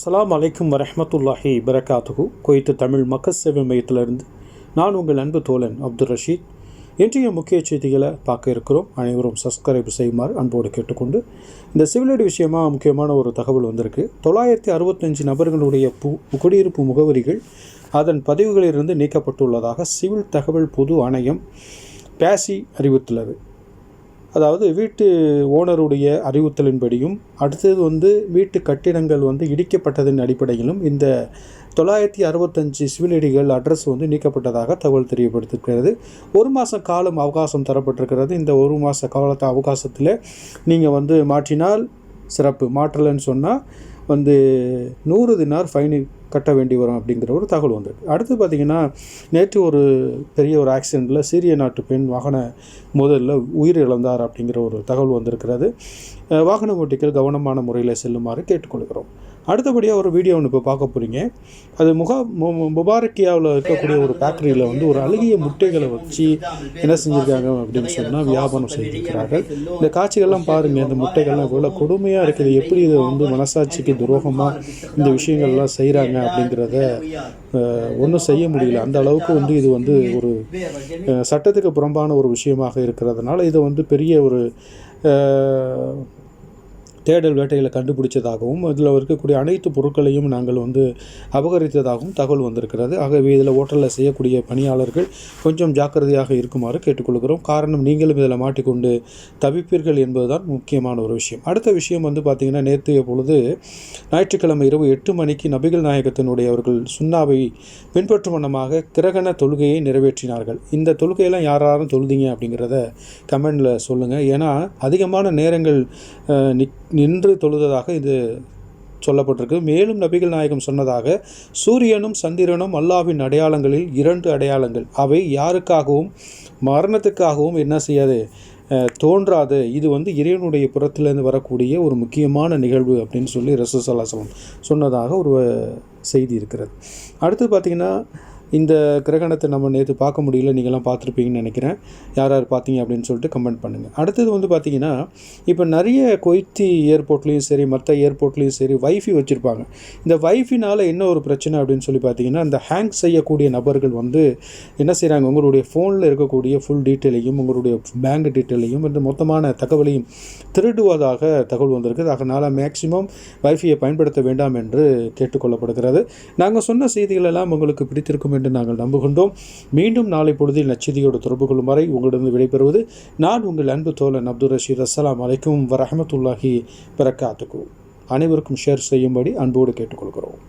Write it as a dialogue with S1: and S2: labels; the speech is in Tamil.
S1: அஸ்லாம் அலைக்கும் வரமத்துல்லாஹி பரகாத்துகு குவைத்து தமிழ் மக்கள் சேவை மையத்திலிருந்து நான் உங்கள் அன்பு தோழன் அப்துல் ரஷீத். இன்றைய முக்கிய செய்திகளை பார்க்க இருக்கிறோம். அனைவரும் சப்ஸ்கிரைப் செய்யுமாறு அன்போடு கேட்டுக்கொண்டு இந்த சிவிலடி விஷயமாக முக்கியமான ஒரு தகவல் வந்திருக்கு. தொள்ளாயிரத்தி அறுபத்தஞ்சு நபர்களுடைய பு குடியிருப்பு முகவரிகள் அதன் பதிவுகளிலிருந்து நீக்கப்பட்டுள்ளதாக சிவில் தகவல் பொது ஆணையம் பேசி அறிவித்துள்ளது. அதாவது வீட்டு ஓனருடைய அறிவுறுத்தலின்படியும் அடுத்தது வந்து வீட்டு கட்டிடங்கள் வந்து இடிக்கப்பட்டதன் அடிப்படையிலும் இந்த தொள்ளாயிரத்தி அறுபத்தஞ்சு சிவிலடிகள் அட்ரஸ் வந்து நீக்கப்பட்டதாக தகவல் தெரியப்படுத்திருக்கிறது ஒரு மாத காலம் அவகாசம் தரப்பட்டிருக்கிறது. இந்த ஒரு மாத காலத்து அவகாசத்தில் நீங்கள் வந்து மாற்றினால் சிறப்பு. மாற்றலைன்னு சொன்னால் வந்து நூறு தினார் ஃபைன் கட்ட வேண்டி வரும் அப்படிங்கிற ஒரு தகவல் வந்திருக்கு அடுத்து பார்த்திங்கன்னா நேற்று ஒரு பெரிய ஒரு ஆக்சிடெண்ட்டில் சீரிய நாட்டு பெண் வாகன முதலில் உயிர் இழந்தார் அப்படிங்கிற ஒரு தகவல் வந்திருக்கிறது. வாகன ஓட்டிகள் கவனமான முறையில் செல்லுமாறு கேட்டுக்கொள்கிறோம். அடுத்தபடியாக ஒரு வீடியோ ஒன்று இப்போ பார்க்க போகிறீங்க அது முகா முபாரக்கியாவில் இருக்கக்கூடிய ஒரு பேக்கரியில் வந்து ஒரு அழுகிய முட்டைகளை வச்சு என்ன செஞ்சுருக்காங்க அப்படின்னு சொன்னால் வியாபாரம் செய்திருக்கிறார்கள். இந்த காட்சிகள்லாம் பாருங்கள் இந்த முட்டைகள்லாம் இவ்வளோ கொடுமையாக இருக்குது எப்படி இதை வந்து மனசாட்சிக்கு துரோகமாக இந்த விஷயங்கள்லாம் செய்கிறாங்க அப்படிங்கிறத ஒன்றும் செய்ய முடியல. அந்த அளவுக்கு வந்து இது வந்து ஒரு சட்டத்துக்கு புறம்பான ஒரு விஷயமாக இருக்கிறதுனால இதை வந்து பெரிய ஒரு தேடல் வேட்டைகளை கண்டுபிடிச்சதாகவும் இதில் இருக்கக்கூடிய அனைத்து பொருட்களையும் நாங்கள் வந்து அபகரித்ததாகவும் தகவல் வந்திருக்கிறது. ஆகவே இதில் ஓட்டலில் செய்யக்கூடிய பணியாளர்கள் கொஞ்சம் ஜாக்கிரதையாக இருக்குமாறு கேட்டுக்கொள்கிறோம். காரணம் நீங்களும் இதில் மாட்டிக்கொண்டு தவிப்பீர்கள் என்பதுதான் முக்கியமான ஒரு விஷயம். அடுத்த விஷயம் வந்து பார்த்திங்கன்னா நேற்றைய பொழுது ஞாயிற்றுக்கிழமை இரவு எட்டு மணிக்கு நபிகள் நாயகத்தினுடைய அவர்கள் சுண்ணாவை பின்பற்றும் வண்ணமாக கிரகண தொழுகையை நிறைவேற்றினார்கள். இந்த தொழுகையெல்லாம் யார் யாரும் அப்படிங்கிறத கமெண்டில் சொல்லுங்கள் ஏன்னா அதிகமான நேரங்கள் நிக்- நின்று தொழுததாக இது சொல்லப்பட்டிருக்கு. மேலும் நபிகள் நாயகம் சொன்னதாக சூரியனும் சந்திரனும் அல்லாவின் அடையாளங்களில் இரண்டு அடையாளங்கள். அவை யாருக்காகவும் மரணத்துக்காகவும் என்ன செய்யாது தோன்றாது. இது வந்து இறைவனுடைய புறத்திலிருந்து வரக்கூடிய ஒரு முக்கியமான நிகழ்வு அப்படின்னு சொல்லி ரசூசல்லாசலம் சொன்னதாக ஒரு செய்தி இருக்கிறது. அடுத்து பார்த்திங்கன்னா இந்த கிரகணத்தை நம்ம நேற்று பார்க்க முடியல நீங்களாம் பார்த்துருப்பீங்கன்னு நினைக்கிறேன். யார் யார் பார்த்தீங்க அப்படின்னு சொல்லிட்டு கமெண்ட் பண்ணுங்கள் அடுத்தது வந்து பார்த்தீங்கன்னா இப்போ நிறைய கொய்த்தி ஏர்போர்ட்லேயும் சரி மற்ற ஏர்போர்ட்லேயும் சரி வைஃபி வச்சுருப்பாங்க. இந்த வைஃபினால் என்ன ஒரு பிரச்சனை அப்படின்னு சொல்லி பார்த்தீங்கன்னா இந்த ஹேங் செய்யக்கூடிய நபர்கள் வந்து என்ன செய்கிறாங்க உங்களுடைய ஃபோனில் இருக்கக்கூடிய ஃபுல் டீட்டெயிலையும் உங்களுடைய பேங்க் டீட்டெயிலையும் இந்த மொத்தமான தகவலையும் திருடுவதாக தகவல் வந்திருக்குது. அதனால் மேக்சிமம் வைஃபையை பயன்படுத்த வேண்டாம் என்று கேட்டுக்கொள்ளப்படுகிறது. நாங்கள் சொன்ன செய்திகளெல்லாம் உங்களுக்கு பிடித்திருக்கும் என்று நாங்கள் நம்புகின்றோம். மீண்டும் நாளை பொழுதில் நச்சதியோடு தொடர்பு கொள்ளும் வரை உங்களிடம் விடைபெறுவது நான் உங்கள் அன்பு தோழன் அப்துல் ரஷீத். அஸ்லாம் அலைக்கும் வரஹமத்துல்லாஹி வரகாத்துக்கு அனைவருக்கும் ஷேர் செய்யும்படி அன்போடு கேட்டுக்கொள்கிறோம்.